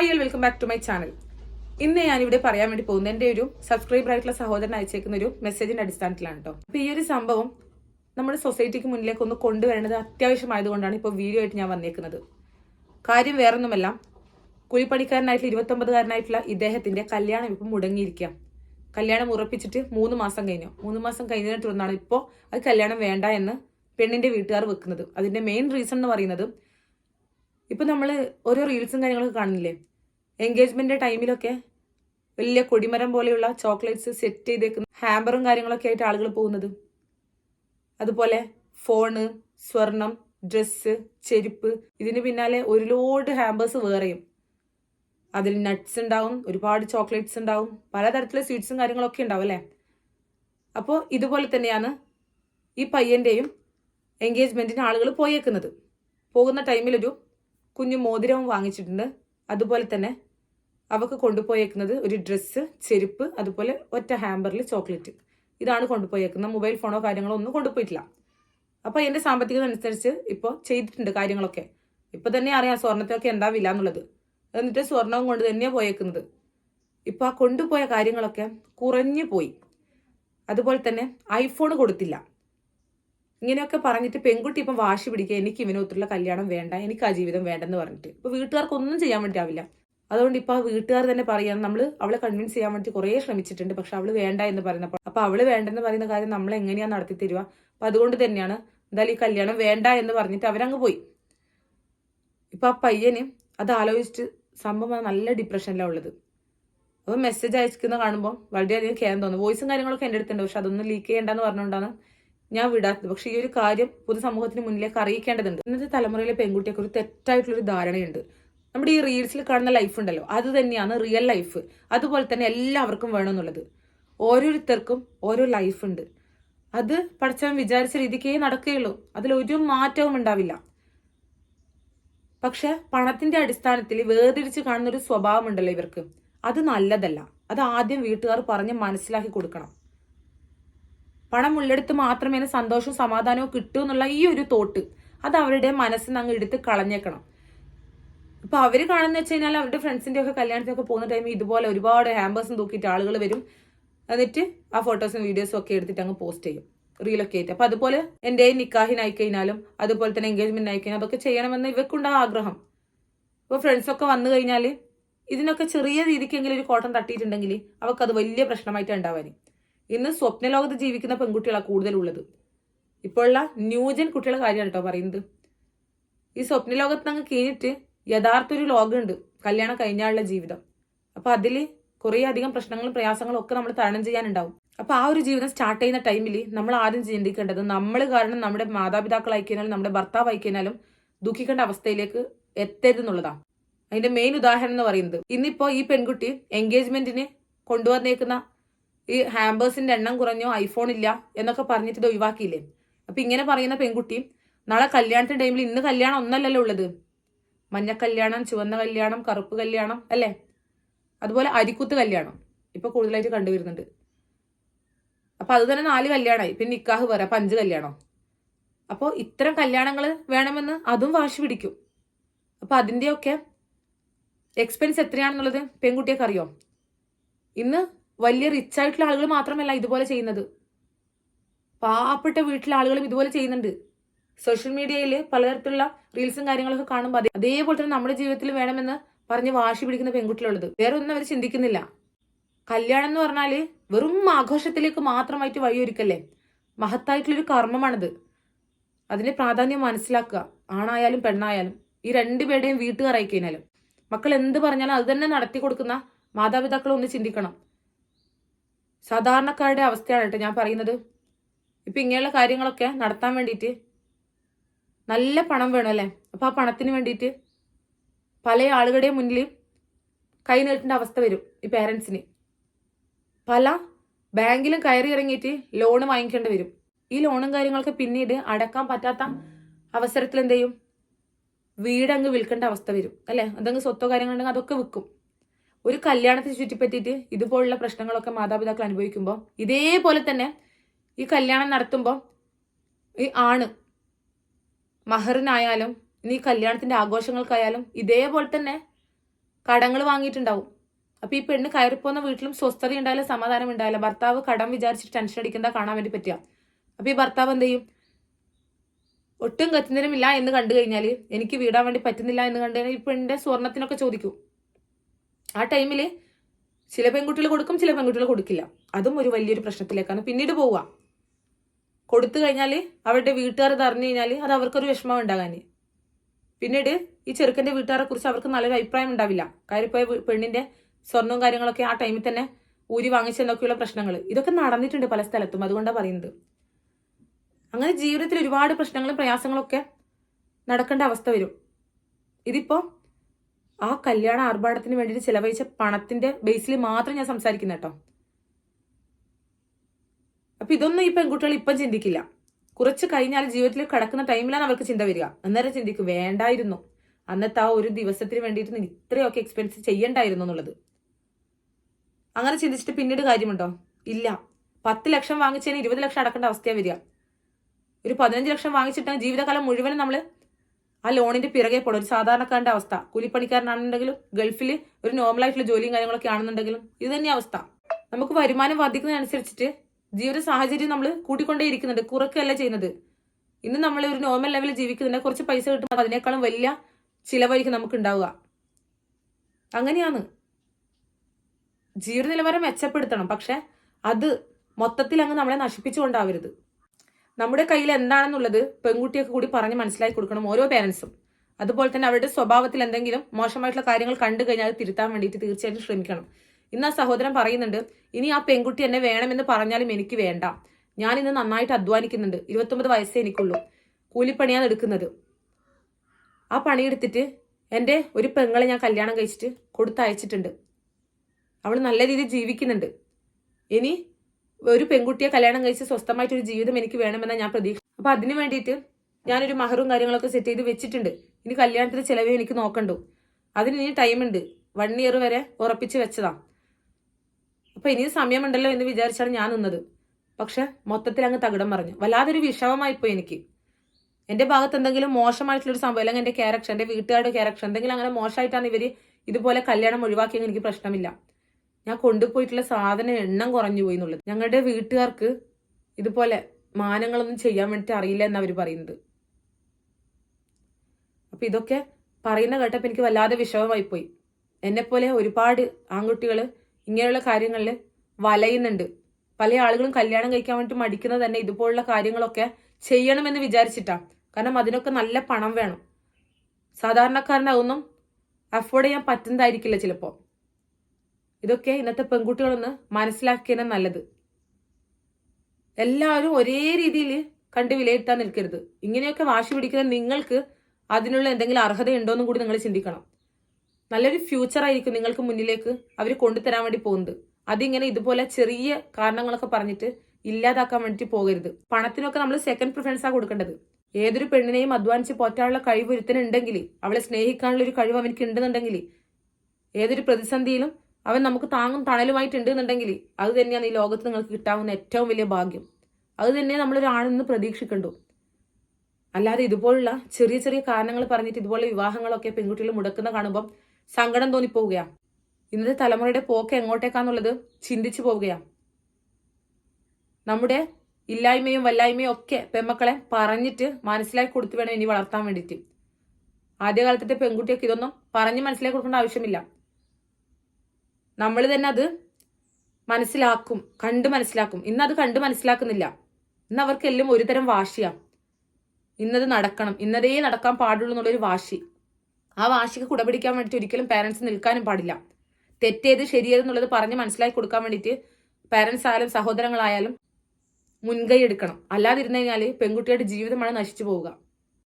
Hi all welcome back to my channel ഇന്ന് ഞാനിവിടെ പറയാൻ വേണ്ടി പോകുന്നത് എന്റെ ഒരു സബ്സ്ക്രൈബർ ആയിട്ടുള്ള സഹോദരൻ അയച്ചേക്കുന്ന ഒരു മെസ്സേജിന്റെ അടിസ്ഥാനത്തിലാണ് കേട്ടോ അപ്പൊ ഈ ഒരു സംഭവം നമ്മുടെ സൊസൈറ്റിക്ക് മുന്നിലേക്ക് ഒന്ന് കൊണ്ടുവരേണ്ടത് അത്യാവശ്യമായതുകൊണ്ടാണ് ഇപ്പോൾ വീഡിയോ ആയിട്ട് ഞാൻ വന്നേക്കുന്നത്. കാര്യം വേറൊന്നുമല്ല കൂലിപ്പണിക്കാരനായിട്ടുള്ള ഇരുപത്തൊമ്പതുകാരനായിട്ടുള്ള ഇദ്ദേഹത്തിന്റെ കല്യാണം ഇപ്പം മുടങ്ങിയിരിക്കാം കല്യാണം ഉറപ്പിച്ചിട്ട് മൂന്ന് മാസം കഴിഞ്ഞു. മൂന്ന് മാസം കഴിഞ്ഞതിനെ തുടർന്നാണ് ഇപ്പോൾ അത് കല്യാണം വേണ്ട എന്ന് പെണ്ണിന്റെ വീട്ടുകാർ വെക്കുന്നത്. അതിന്റെ മെയിൻ റീസൺ എന്ന് പറയുന്നത് ഇപ്പൊ നമ്മൾ ഓരോ റീൽസും കാര്യങ്ങളൊക്കെ കാണുന്നില്ലേ? എൻഗേജ്മെന്റ് ടൈമിലൊക്കെ വലിയ കൊടിമരം പോലെയുള്ള ചോക്ലേറ്റ്സ് സെറ്റ് ചെയ്തേക്കുന്ന ഹാമ്പറും കാര്യങ്ങളൊക്കെ ആയിട്ട് ആളുകൾ പോകുന്നത്. അതുപോലെ ഫോണ് സ്വർണം ഡ്രസ്സ് ചെരുപ്പ് ഇതിന് പിന്നാലെ ഒരു ലോഡ് ഹാമ്പേഴ്സ് വേറെയും. അതിൽ നട്ട്സ് ഉണ്ടാവും ഒരുപാട് ചോക്ലേറ്റ്സ് ഉണ്ടാവും പലതരത്തിലെ സ്വീറ്റ്സും കാര്യങ്ങളൊക്കെ ഉണ്ടാവും അല്ലേ? അപ്പോൾ ഇതുപോലെ തന്നെയാണ് ഈ പയ്യന്റെയും എൻഗേജ്മെന്റിന് ആളുകൾ പോയേക്കുന്നത്. പോകുന്ന ടൈമിലൊരു കുഞ്ഞു മോതിരവും വാങ്ങിച്ചിട്ടുണ്ട്. അതുപോലെ തന്നെ അവക്ക് കൊണ്ടുപോയേക്കുന്നത് ഒരു ഡ്രസ്സ് ചെരുപ്പ് അതുപോലെ ഒറ്റ ഹാമ്പറിൽ ചോക്ലേറ്റ് ഇതാണ് കൊണ്ടുപോയേക്കുന്നത്. മൊബൈൽ ഫോണോ കാര്യങ്ങളോ ഒന്നും കൊണ്ടുപോയിട്ടില്ല. അപ്പോൾ എന്റെ സാമ്പത്തികത അനുസരിച്ച് ഇപ്പോൾ ചെയ്തിട്ടുണ്ട് കാര്യങ്ങളൊക്കെ. ഇപ്പോൾ തന്നെ അറിയാം സ്വർണത്തിനൊക്കെ എന്താ വില എന്നുള്ളത്. എന്നിട്ട് സ്വർണവും കൊണ്ട് തന്നെയാണ് പോയേക്കുന്നത്. ഇപ്പോൾ ആ കൊണ്ടുപോയ കാര്യങ്ങളൊക്കെ കുറഞ്ഞു പോയി. അതുപോലെ തന്നെ ഐഫോൺ കൊടുത്തില്ല. ഇങ്ങനെയൊക്കെ പറഞ്ഞിട്ട് പെൺകുട്ടി ഇപ്പം വാശി പിടിക്കുക എനിക്ക് ഇവനൊത്തുള്ള കല്യാണം വേണ്ട എനിക്ക് ആ ജീവിതം വേണ്ടെന്ന് പറഞ്ഞിട്ട്. ഇപ്പൊ വീട്ടുകാർക്കൊന്നും ചെയ്യാൻ വേണ്ടി വേണ്ടിയാവില്ല അതുകൊണ്ട് ഇപ്പൊ ആ വീട്ടുകാർ തന്നെ പറയാൻ നമ്മൾ അവളെ കൺവിൻസ് ചെയ്യാൻ വേണ്ടി കുറേ ശ്രമിച്ചിട്ടുണ്ട് പക്ഷെ അവൾ വേണ്ട എന്ന് പറയുന്നപ്പോൾ അപ്പൊ അവൾ വേണ്ടെന്ന് പറയുന്ന കാര്യം നമ്മൾ എങ്ങനെയാ നടത്തി തരുക അപ്പൊ അതുകൊണ്ട് തന്നെയാണ് എന്തായാലും ഈ കല്യാണം വേണ്ട എന്ന് പറഞ്ഞിട്ട് അവരങ്ങ് പോയി. ഇപ്പൊ ആ പയ്യന് അത് ആലോചിച്ചിട്ട് സംഭവം നല്ല ഡിപ്രഷനിലാണ് ഉള്ളത്. അപ്പൊ മെസ്സേജ് അയക്കുന്ന കാണുമ്പോൾ വളരെയധികം കെയർ തോന്നുന്നു വോയിസും കാര്യങ്ങളൊക്കെ എന്റെ അടുത്തുണ്ട് പക്ഷെ അതൊന്നും ലീക്ക് ചെയ്യേണ്ടെന്ന് പറഞ്ഞുകൊണ്ടാണ് ഞാൻ വിടാത്തത്. പക്ഷെ ഈ ഒരു കാര്യം പൊതുസമൂഹത്തിന് മുന്നിലേക്ക് അറിയിക്കേണ്ടതുണ്ട്. ഇന്നത്തെ തലമുറയിലെ പെൺകുട്ടിയൊക്കെ ഒരു തെറ്റായിട്ടുള്ളൊരു ധാരണയുണ്ട്. നമ്മുടെ ഈ റീൽസിൽ കാണുന്ന ലൈഫ് ഉണ്ടല്ലോ. അത് തന്നെയാണ് റിയൽ ലൈഫ് അതുപോലെ തന്നെ എല്ലാവർക്കും വേണമെന്നുള്ളത്. ഓരോരുത്തർക്കും ഓരോ ലൈഫ് ഉണ്ട്. അത് പഠിച്ചവൻ വിചാരിച്ച രീതിക്കേ നടക്കുകയുള്ളൂ. അതിലൊരു മാറ്റവും ഉണ്ടാവില്ല. പക്ഷെ പണത്തിന്റെ അടിസ്ഥാനത്തിൽ വേർതിരിച്ച് കാണുന്ന ഒരു സ്വഭാവം ഉണ്ടല്ലോ ഇവർക്ക്. അത് നല്ലതല്ല. അത് ആദ്യം വീട്ടുകാർ പറഞ്ഞ് മനസ്സിലാക്കി കൊടുക്കണം. പണം ഉള്ളെടുത്ത് മാത്രമേ സന്തോഷവും സമാധാനവും കിട്ടൂ എന്നുള്ള ഈ ഒരു തോട്ട് അത് അവരുടെ മനസ്സിൽ നിന്ന് അങ്ങ് എടുത്ത് കളഞ്ഞേക്കണം. ഇപ്പൊ അവർ കാണുന്ന വെച്ച് കഴിഞ്ഞാൽ അവരുടെ ഫ്രണ്ട്സിന്റെ ഒക്കെ കല്യാണത്തിനൊക്കെ പോകുന്ന ടൈമിൽ ഇതുപോലെ ഒരുപാട് ഹാമ്പേഴ്സും തൂക്കിയിട്ട് ആളുകൾ വരും. എന്നിട്ട് ആ ഫോട്ടോസും വീഡിയോസും ഒക്കെ എടുത്തിട്ട് അങ്ങ് പോസ്റ്റ് ചെയ്യും. റീലൊക്കെ ആയിട്ട് അപ്പൊ അതുപോലെ എന്റെ നിക്കാഹിനായി കഴിഞ്ഞാലും അതുപോലെ തന്നെ എൻഗേജ്മെന്റ് ആയി കഴിഞ്ഞാൽ അതൊക്കെ ചെയ്യണമെന്ന് ഇവക്കുണ്ടാകും ആഗ്രഹം. ഇപ്പൊ ഫ്രണ്ട്സൊക്കെ വന്നു കഴിഞ്ഞാൽ ഇതിനൊക്കെ ചെറിയ രീതിക്കെങ്കിലും ഒരു കോട്ടം തട്ടിയിട്ടുണ്ടെങ്കിൽ അവർക്ക് അത് വലിയ പ്രശ്നമായിട്ട് ഉണ്ടാവാൻ ഇന്ന് സ്വപ്നലോകത്ത് ജീവിക്കുന്ന പെൺകുട്ടികളാണ് കൂടുതലുള്ളത്. ഇപ്പോഴുള്ള ന്യൂജൻ കുട്ടികളുടെ കാര്യമാണ് കേട്ടോ പറയുന്നത്. ഈ സ്വപ്നലോകത്ത് അങ്ങ് കഴിഞ്ഞിട്ട് യഥാർത്ഥ ഒരു ലോകമുണ്ട്. കല്യാണം കഴിഞ്ഞാലുള്ള ജീവിതം. അപ്പൊ അതിൽ കുറേ അധികം പ്രശ്നങ്ങളും പ്രയാസങ്ങളും ഒക്കെ നമ്മൾ തരണം ചെയ്യാനുണ്ടാവും. അപ്പൊ ആ ഒരു ജീവിതം സ്റ്റാർട്ട് ചെയ്യുന്ന ടൈമിൽ നമ്മൾ ആദ്യം ചിന്തിക്കേണ്ടത് നമ്മൾ കാരണം നമ്മുടെ മാതാപിതാക്കൾ അയക്കുന്നാലും നമ്മുടെ ഭർത്താവ് അയക്കുന്നാലും ദുഃഖിക്കേണ്ട അവസ്ഥയിലേക്ക് എത്തരുതെന്നുള്ളതാണ്. അതിന്റെ മെയിൻ ഉദാഹരണം എന്ന് പറയുന്നത് ഇന്നിപ്പോ ഈ പെൺകുട്ടി എൻഗേജ്മെന്റിന് കൊണ്ടുവന്നേക്കുന്ന ഈ ഹാമ്പേഴ്സിന്റെ എണ്ണം കുറഞ്ഞോ ഐഫോൺ ഇല്ല എന്നൊക്കെ പറഞ്ഞിട്ട് ഇത് ഒഴിവാക്കിയില്ലേ? അപ്പൊ ഇങ്ങനെ പറയുന്ന പെൺകുട്ടി നാളെ കല്യാണത്തിന്റെ ടൈമിൽ ഇന്ന് കല്യാണം ഒന്നല്ലല്ലോ ഉള്ളത്. മഞ്ഞ കല്യാണം ചുവന്ന കല്യാണം കറുപ്പ് കല്യാണം അല്ലേ? അതുപോലെ അരിക്കുത്ത് കല്യാണം. ഇപ്പൊ കൂടുതലായിട്ട് കണ്ടുവരുന്നുണ്ട്. അപ്പൊ അത് തന്നെ നാല് കല്യാണമായി പിന്നെ നിക്കാഹ് വേറെ അപ്പൊ അഞ്ച് കല്യാണം? അപ്പോൾ ഇത്തരം കല്യാണങ്ങൾ വേണമെന്ന് അതും വാശി പിടിക്കും. അപ്പൊ അതിന്റെയൊക്കെ എക്സ്പെൻസ് എത്രയാണെന്നുള്ളത് പെൺകുട്ടിയൊക്കെ അറിയോ? ഇന്ന് വലിയ റിച്ച് ആയിട്ടുള്ള ആളുകൾ മാത്രമല്ല ഇതുപോലെ ചെയ്യുന്നത്. പാവപ്പെട്ട വീട്ടിലെ ആളുകളും ഇതുപോലെ ചെയ്യുന്നുണ്ട്. സോഷ്യൽ മീഡിയയിൽ പലതരത്തിലുള്ള റീൽസും കാര്യങ്ങളൊക്കെ കാണുമ്പോൾ അതേ അതേപോലെ തന്നെ നമ്മുടെ ജീവിതത്തിൽ വേണമെന്ന് പറഞ്ഞ് വാശി പിടിക്കുന്ന പെൺകുട്ടികളുള്ളത്. വേറെ ഒന്നും അവർ ചിന്തിക്കുന്നില്ല. കല്യാണം എന്ന് പറഞ്ഞാൽ വെറും ആഘോഷത്തിലേക്ക് മാത്രമായിട്ട് വഴിയൊരുക്കല്ലേ? മഹത്തായിട്ടുള്ളൊരു കർമ്മമാണത്. അതിന്റെ പ്രാധാന്യം മനസ്സിലാക്കുക. ആണായാലും പെണ്ണായാലും. ഈ രണ്ടുപേരുടെയും വീട്ടുകാർ അയക്കഴിഞ്ഞാലും മക്കൾ എന്ത് പറഞ്ഞാലും അത് തന്നെ നടത്തി കൊടുക്കുന്ന മാതാപിതാക്കൾ ഒന്ന് ചിന്തിക്കണം. സാധാരണക്കാരുടെ അവസ്ഥയാണ് കേട്ടോ ഞാൻ പറയുന്നത്. ഇപ്പൊ ഇങ്ങനെയുള്ള കാര്യങ്ങളൊക്കെ നടത്താൻ വേണ്ടിയിട്ട് നല്ല പണം വേണം അല്ലേ? അപ്പം ആ പണത്തിന് വേണ്ടിയിട്ട് പല ആളുകളുടെയും മുന്നിൽ കൈ അവസ്ഥ വരും ഈ പേരൻസിന് പല ബാങ്കിലും കയറി ഇറങ്ങിയിട്ട് ലോൺ വാങ്ങിക്കേണ്ടി വരും. ഈ ലോണും കാര്യങ്ങളൊക്കെ പിന്നീട് അടക്കാൻ പറ്റാത്ത അവസരത്തിൽ എന്ത് ചെയ്യും? വീടങ്ങ് വിൽക്കേണ്ട അവസ്ഥ വരും അല്ലേ? എന്തെങ്കിലും സ്വത്തോ കാര്യങ്ങളുണ്ടെങ്കിൽ അതൊക്കെ വിൽക്കും. ഒരു കല്യാണത്തെ ചുറ്റിപ്പറ്റിയിട്ട് ഇതുപോലുള്ള പ്രശ്നങ്ങളൊക്കെ മാതാപിതാക്കൾ അനുഭവിക്കുമ്പോൾ ഇതേപോലെ തന്നെ ഈ കല്യാണം നടത്തുമ്പോൾ ഈ ആണ് മഹറിനായാലും നീ കല്യാണത്തിന്റെ ആഘോഷങ്ങൾക്കായാലും ഇതേപോലെ തന്നെ കടങ്ങൾ വാങ്ങിയിട്ടുണ്ടാവും. അപ്പൊ ഈ പെണ്ണ് കയറിപ്പോന്ന വീട്ടിലും സ്വസ്ഥത ഉണ്ടാവില്ല സമാധാനം ഉണ്ടാവില്ല. ഭർത്താവ് കടം വിചാരിച്ചിട്ട് ടെൻഷൻ അടിക്കുന്ന കാണാൻ വേണ്ടി പറ്റുക. അപ്പൊ ഈ ഭർത്താവ് എന്ത് ചെയ്യും? ഒട്ടും കത്തുന്നതിനുമില്ല എന്ന് കണ്ടു കഴിഞ്ഞാൽ എനിക്ക് വീടാൻ വേണ്ടി പറ്റുന്നില്ല എന്ന് കണ്ടു കഴിഞ്ഞാൽ ഈ പെണ്ണിന്റെ സ്വർണത്തിനൊക്കെ ചോദിക്കും. ആ ടൈമിൽ ചില പെൺകുട്ടികൾ കൊടുക്കും ചില പെൺകുട്ടികൾ കൊടുക്കില്ല. അതും ഒരു വലിയൊരു പ്രശ്നത്തിലേക്കാണ് പിന്നീട് പോവുക. കൊടുത്തു കഴിഞ്ഞാൽ അവരുടെ വീട്ടുകാർ ഇത് അറിഞ്ഞു കഴിഞ്ഞാൽ അത് അവർക്കൊരു വിഷമം ഉണ്ടാകാൻ പിന്നീട് ഈ ചെറുക്കന്റെ വീട്ടുകാരെ കുറിച്ച് അവർക്ക് നല്ലൊരു അഭിപ്രായം ഉണ്ടാവില്ല. കാര്യം ഇപ്പോൾ പെണ്ണിന്റെ സ്വർണവും കാര്യങ്ങളൊക്കെ ആ ടൈമിൽ തന്നെ ഊരി വാങ്ങിച്ചെന്നൊക്കെയുള്ള പ്രശ്നങ്ങൾ ഇതൊക്കെ നടന്നിട്ടുണ്ട് പല സ്ഥലത്തും. അതുകൊണ്ടാണ് പറയുന്നത്. അങ്ങനെ ജീവിതത്തിൽ ഒരുപാട് പ്രശ്നങ്ങളും പ്രയാസങ്ങളൊക്കെ നടക്കേണ്ട അവസ്ഥ വരും. ഇതിപ്പോ ആ കല്യാണ ആർഭാടത്തിന് വേണ്ടിയിട്ട് ചിലവഴിച്ച പണത്തിന്റെ ബേസിൽ മാത്രം ഞാൻ സംസാരിക്കുന്ന കേട്ടോ അപ്പൊ ഇതൊന്നും ഈ പെൺകുട്ടികൾ ഇപ്പം ചിന്തിക്കില്ല. കുറച്ച് കഴിഞ്ഞാൽ ജീവിതത്തിൽ കിടക്കുന്ന ടൈമിലാണ് അവർക്ക് ചിന്ത വരിക. അന്നേരം ചിന്തിക്കും വേണ്ടായിരുന്നു. അന്നത്തെ ആ ഒരു ദിവസത്തിന് വേണ്ടിയിട്ട് ഇത്രയൊക്കെ എക്സ്പെൻസ് ചെയ്യണ്ടായിരുന്നു എന്നുള്ളത്. അങ്ങനെ ചിന്തിച്ചിട്ട് പിന്നീട് കാര്യമുണ്ടോ? ഇല്ല. പത്ത് ലക്ഷം വാങ്ങിച്ചതിന് ഇരുപത് ലക്ഷം അടക്കേണ്ട അവസ്ഥയാണ് വരിക. ഒരു പതിനഞ്ച് ലക്ഷം വാങ്ങിച്ചിട്ടാണ് ജീവിതകാലം മുഴുവനും നമ്മൾ ആ ലോണിന്റെ പിറകെ പോകണം ഒരു സാധാരണക്കാരന്റെ അവസ്ഥ. കൂലിപ്പണിക്കാരനാണെന്നുണ്ടെങ്കിലും ഗൾഫിൽ ഒരു നോർമൽ ആയിട്ടുള്ള ജോലിയും കാര്യങ്ങളൊക്കെ ആണെന്നുണ്ടെങ്കിലും ഇത് തന്നെ അവസ്ഥ. നമുക്ക് വരുമാനം വർദ്ധിക്കുന്നതനുസരിച്ചിട്ട് ജീവിത സാഹചര്യം നമ്മൾ കൂട്ടിക്കൊണ്ടേ ഇരിക്കുന്നുണ്ട് കുറക്കുകയല്ല ചെയ്യുന്നത്. ഇന്ന് നമ്മൾ ഒരു നോർമൽ ലെവലിൽ ജീവിക്കുന്നുണ്ട് കുറച്ച് പൈസ കിട്ടുമ്പോൾ അതിനേക്കാളും വലിയ ചിലവായിരിക്കും നമുക്ക് ഉണ്ടാവുക അങ്ങനെയാണ്. ജീവിത നിലവാരം മെച്ചപ്പെടുത്തണം. പക്ഷെ അത് മൊത്തത്തിൽ അങ്ങ് നമ്മളെ നശിപ്പിച്ചുകൊണ്ടാവരുത്. നമ്മുടെ കയ്യിൽ എന്താണെന്നുള്ളത് പെൺകുട്ടിയൊക്കെ കൂടി പറഞ്ഞ് മനസ്സിലാക്കി കൊടുക്കണം ഓരോ പേരൻസും അതുപോലെ തന്നെ അവരുടെ സ്വഭാവത്തിൽ എന്തെങ്കിലും മോശമായിട്ടുള്ള കാര്യങ്ങൾ കണ്ടു കഴിഞ്ഞാൽ അത് തിരുത്താൻ വേണ്ടിയിട്ട് തീർച്ചയായിട്ടും ശ്രമിക്കണം. ഇന്ന് ആ സഹോദരൻ പറയുന്നുണ്ട് ഇനി ആ പെൺകുട്ടി എന്നെ വേണമെന്ന് പറഞ്ഞാലും എനിക്ക് വേണ്ട. ഞാൻ ഇന്ന് നന്നായിട്ട് അധ്വാനിക്കുന്നുണ്ട്. ഇരുപത്തൊമ്പത് വയസ്സേ എനിക്കുള്ളൂ. കൂലിപ്പണിയാണ് എടുക്കുന്നത്. ആ പണിയെടുത്തിട്ട് എന്റെ ഒരു പെങ്ങളെ ഞാൻ കല്യാണം കഴിച്ചിട്ട് കൊടുത്തയച്ചിട്ടുണ്ട്. അവൾ നല്ല രീതിയിൽ ജീവിക്കുന്നുണ്ട്. ഇനി ഒരു പെൺകുട്ടിയെ കല്യാണം കഴിച്ച് സ്വസ്ഥമായിട്ടൊരു ജീവിതം എനിക്ക് വേണമെന്ന ഞാൻ പ്രതീക്ഷ അപ്പൊ അതിനു വേണ്ടിയിട്ട് ഞാനൊരു മഹറും കാര്യങ്ങളൊക്കെ സെറ്റ് ചെയ്ത് വെച്ചിട്ടുണ്ട്. ഇനി കല്യാണത്തിന് ചിലവേ എനിക്ക് നോക്കണ്ടു. അതിന് ഇനി ടൈമുണ്ട് വൺ ഇയർ വരെ ഉറപ്പിച്ച് വെച്ചതാ. അപ്പൊ ഇനിയും സമയമുണ്ടല്ലോ എന്ന് വിചാരിച്ചാണ് ഞാൻ നിന്നത്. പക്ഷെ മൊത്തത്തിൽ അങ്ങ് തകിടം പറഞ്ഞു വല്ലാതൊരു വിഷമമായിപ്പോയി എനിക്ക്. എന്റെ ഭാഗത്ത് എന്തെങ്കിലും മോശമായിട്ടുള്ള ഒരു സംഭവം അല്ലെങ്കിൽ എന്റെ ക്യാരക്ടർ എന്റെ വീട്ടുകാരുടെ ക്യാരക്ടർ എന്തെങ്കിലും അങ്ങനെ മോശമായിട്ടാണ് ഇവർ ഇതുപോലെ കല്യാണം ഒഴിവാക്കിയെങ്കിൽ എനിക്ക് പ്രശ്നമില്ല. ഞാൻ കൊണ്ടുപോയിട്ടുള്ള സാധനം എണ്ണം കുറഞ്ഞു പോയി എന്നുള്ളത്. ഞങ്ങളുടെ വീട്ടുകാർക്ക് ഇതുപോലെ മാനങ്ങളൊന്നും ചെയ്യാൻ വേണ്ടിയിട്ട് അറിയില്ല എന്ന് അവർ പറയുന്നത്. അപ്പൊ ഇതൊക്കെ പറയുന്ന കേട്ടപ്പോൾ എനിക്ക് വല്ലാതെ വിഷമമായി പോയി എന്നെപ്പോലെ ഒരുപാട് ആൺകുട്ടികൾ ഇങ്ങനെയുള്ള കാര്യങ്ങളിൽ വലയുന്നുണ്ട്. പല ആളുകളും കല്യാണം കഴിക്കാൻ വേണ്ടി മടിക്കുന്നത് തന്നെ ഇതുപോലുള്ള കാര്യങ്ങളൊക്കെ ചെയ്യണമെന്ന് വിചാരിച്ചിട്ടാ. കാരണം അതിനൊക്കെ നല്ല പണം വേണം. സാധാരണക്കാരനതൊന്നും അഫോർഡ് ചെയ്യാൻ പറ്റുന്നതായിരിക്കില്ല ചിലപ്പോൾ. ഇതൊക്കെ ഇന്നത്തെ പെൺകുട്ടികളൊന്ന് മനസ്സിലാക്കിയതിനെ നല്ലത്. എല്ലാവരും ഒരേ രീതിയിൽ കണ്ട് വിലയിരുത്താൻ നിൽക്കരുത്. ഇങ്ങനെയൊക്കെ വാശി പിടിക്കുന്ന നിങ്ങൾക്ക് അതിനുള്ള എന്തെങ്കിലും അർഹതയുണ്ടോന്നും കൂടി നിങ്ങൾ ചിന്തിക്കണം. നല്ലൊരു ഫ്യൂച്ചർ ആയിരിക്കും നിങ്ങൾക്ക് മുന്നിലേക്ക് അവർ കൊണ്ടുതരാൻ വേണ്ടി പോകുന്നത്. അതിങ്ങനെ ഇതുപോലെ ചെറിയ കാരണങ്ങളൊക്കെ പറഞ്ഞിട്ട് ഇല്ലാതാക്കാൻ വേണ്ടിട്ട് പോകരുത്. പണത്തിനൊക്കെ നമ്മൾ സെക്കൻഡ് പ്രിഫറൻസ് ആ കൊടുക്കേണ്ടത്. ഏതൊരു പെണ്ണിനെയും അധ്വാനിച്ച് പോറ്റാനുള്ള കഴിവ് ഒരുത്തനുണ്ടെങ്കിൽ അവളെ സ്നേഹിക്കാനുള്ള ഒരു കഴിവ് അവനക്ക് ഉണ്ടെന്നുണ്ടെങ്കിൽ ഏതൊരു പ്രതിസന്ധിയിലും അവൻ നമുക്ക് താങ്ങും തണലുമായിട്ട് എന്നുണ്ടെങ്കിൽ അത് തന്നെയാണ് ഈ ലോകത്ത് നിങ്ങൾക്ക് കിട്ടാവുന്ന ഏറ്റവും വലിയ ഭാഗ്യം. അത് തന്നെ നമ്മളൊരാണെന്ന് പ്രതീക്ഷിക്കണ്ടു അല്ലാതെ ഇതുപോലുള്ള ചെറിയ ചെറിയ കാരണങ്ങൾ പറഞ്ഞിട്ട് ഇതുപോലെ വിവാഹങ്ങളൊക്കെ പെൺകുട്ടികൾ മുടക്കുന്ന കാണുമ്പം സങ്കടം തോന്നിപ്പോവുകയാ. ഇന്നത്തെ തലമുറയുടെ പോക്ക് എങ്ങോട്ടേക്കാന്നുള്ളത് ചിന്തിച്ചു പോവുകയാ. നമ്മുടെ ഇല്ലായ്മയും വല്ലായ്മയും ഒക്കെ പെമ്മക്കളെ പറഞ്ഞിട്ട് മനസ്സിലാക്കി കൊടുത്തു വേണം ഇനി വളർത്താൻ വേണ്ടിയിട്ട്. ആദ്യകാലത്തെ പെൺകുട്ടിയൊക്കെ ഇതൊന്നും പറഞ്ഞ് മനസ്സിലാക്കി കൊടുക്കേണ്ട ആവശ്യമില്ല. നമ്മൾ തന്നെ അത് മനസ്സിലാക്കും കണ്ട് മനസ്സിലാക്കും. ഇന്ന് അത് കണ്ട് മനസ്സിലാക്കുന്നില്ല. ഇന്ന് അവർക്കെല്ലാം ഒരുതരം വാശിയാണ് വാശിയാ. ഇന്നത് നടക്കണം. ഇന്നതേ നടക്കാൻ പാടുള്ളൂ എന്നുള്ളൊരു വാശി. ആ വാശിക്ക് കുടപിടിക്കാൻ വേണ്ടിയിട്ട് ഒരിക്കലും പാരന്റ്സ് നിൽക്കാനും പാടില്ല. തെറ്റേത് ശരിയേത് എന്നുള്ളത് പറഞ്ഞ് മനസ്സിലാക്കി കൊടുക്കാൻ വേണ്ടിയിട്ട് പാരന്റ്സ് ആയാലും സഹോദരങ്ങളായാലും മുൻകൈ എടുക്കണം. അല്ലാതിരുന്നു കഴിഞ്ഞാൽ പെൺകുട്ടിയുടെ ജീവിതമാണ് നശിച്ചു പോവുക.